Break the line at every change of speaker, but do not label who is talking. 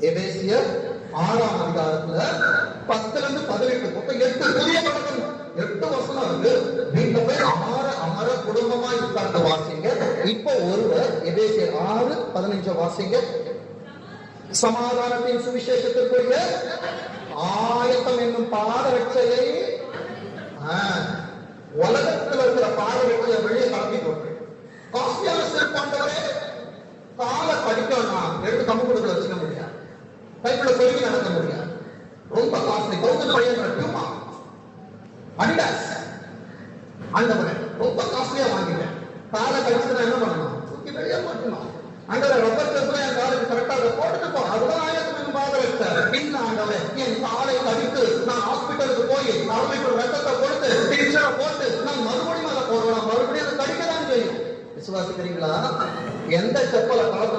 எபேசிய ஆறாம் அதிகாரத்துல பத்துல இருந்து பதினெட்டு மொத்தம் எட்டு புதிய பழக்கம் எட்டு வருஷம் இருக்கு. மீண்டும் போய் அமர அமர குடும்பமா உட்கார்ந்து வாசிங்க. இப்போ ஒருவர் எபேசியர் ஆறு பதினஞ்சு வாசிங்க. சமாதானத்தின் சுவிசேஷத்திற்குரிய ஆயத்தம் என்னும் பாதரட்சையை உலகத்தில் இருக்கிற பாதரட்சையை வெளியே கலப்பி போட்டு காஸ்ட்லியான சிறப்பாண்டவரே கால படிக்கணும்? எடுத்து கம்பு கைக்குள்ள சொல்லி நடக்க முடியாது. ரொம்ப costly thousand five hundred Puma. Adidas ஆண்டவரே ரொம்ப காஸ்ட்லியா வாங்கிட்டேன். காலை கழிச்சு நான் என்ன பண்ணணும்? தூக்கி வெளியே மாட்டணும் ஆண்டவரே ரப்பர் என் காலுக்கு கரெக்டா அதை போட்டுட்டு போ. அதுதான் ஆயிரத்துக்கு என் பாதரட்சை இல்ல ஆண்டவரே என் காலை கழித்து நான் ஹாஸ்பிட்டலுக்கு போய் தலைமைக்கு ரத்தத்தை கொடுத்து டீச்சரை போட்டு நான் மறுபடியும் அதை போடுவேன். மறுபடியும் அதை கடிக்க தான் செய்யும். விசுவாசிக்கிறீங்களா? எந்த செப்பலை கலக்கணுமோ